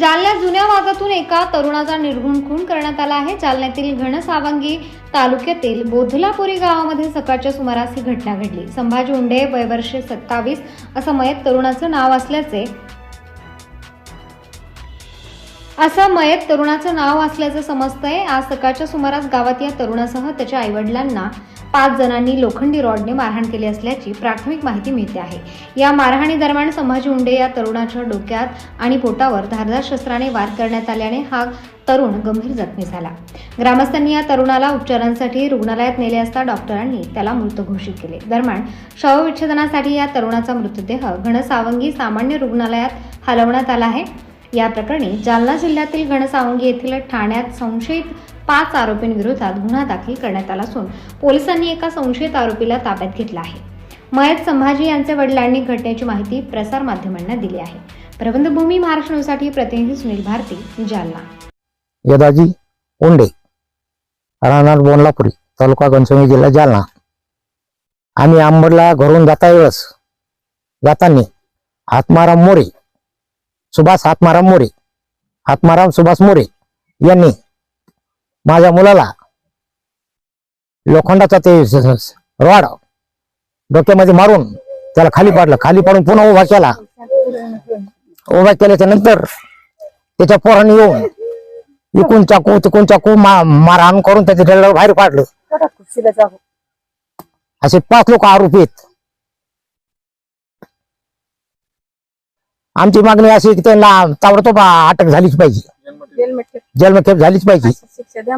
जालन्यात जुन्या वादातून एका तरुणाचा निर्घुण खून करण्यात आला आहे. जालन्यातील घनसावंगी तालुक्यातील बोधलापुरी गावामध्ये सकाळच्या सुमारास ही घटना घडली. संभाजी उंडे वयवर्षे सत्तावीस असं मयत तरुणाचं नाव असल्याचे असं मयत तरुणाचं नाव असल्याचं समजतंय. आज सकाळच्या सुमारास गावात या तरुणासह त्याच्या आईवडिलांना पाच जणांनी लोखंडी रॉडने मारहाण केली असल्याची प्राथमिक माहिती मिळते आहे. या मारहाणी दरम्यान संभाजी उंडे या तरुणाच्या डोक्यात आणि पोटावर धारदार शस्त्राने वार करण्यात आल्याने हा तरुण गंभीर जखमी झाला. ग्रामस्थांनी या तरुणाला उपचारांसाठी रुग्णालयात नेले असता डॉक्टरांनी त्याला मृत घोषित केले. दरम्यान शवविच्छेदनासाठी या तरुणाचा मृतदेह घनसावंगी सामान्य रुग्णालयात हलवण्यात आला आहे. या प्रकरणी जालना जिल्ह्यातील घनसावंगी येथील ठाण्यात संशयित पाच आरोपींविरोधात गुन्हा दाखल करण्यात आला असून पोलिसांनी एका संशयित आरोपीला ताब्यात घेतला आहे. मयत संभाजी यांचे वडिलांनी घटनेची माहिती प्रसारमाध्यमांना दिली आहे. प्रबंधभूमी महाराष्ट्र न्यूजसाठी प्रतिनिधी सुनील भारती जालना. यदाजी उंडे राहणार बोंडलापुरी तालुका घनसंगी जिल्हा जालना. आम्ही आंबडला घरून जाता वेळेस जाताना आत्माराम मोरे सुभाष आत्माराम मोरे. आत्माराम सुभाष मोरे यांनी माझ्या मुलाला लोखंडाचा ते रॉड डोक्यामध्ये मारून त्याला खाली पाडलं. खाली पाडून पुन्हा उभा केला. उभा केल्याच्यानंतर त्याच्या पोरांनी येऊन इकून चाकू तिकून चाकू मारहाण करून त्याच्या डोळ्यावर बाहेर पाडलं. असे पाच लोक आरोपी आहेत. आमची मागणी अशी की त्यांना ताबडतोब अटक झालीच पाहिजे. जन्मठेप झालीच पाहिजे. शिक्षा द्या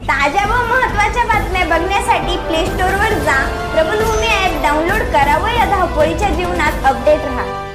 ताज्या व महत्त्वाच्या बातम्या बघण्यासाठी प्ले स्टोअरवर जा. प्रबलभूमी ऍप डाउनलोड करा व या धावपळीच्या जीवनात अपडेट राहा.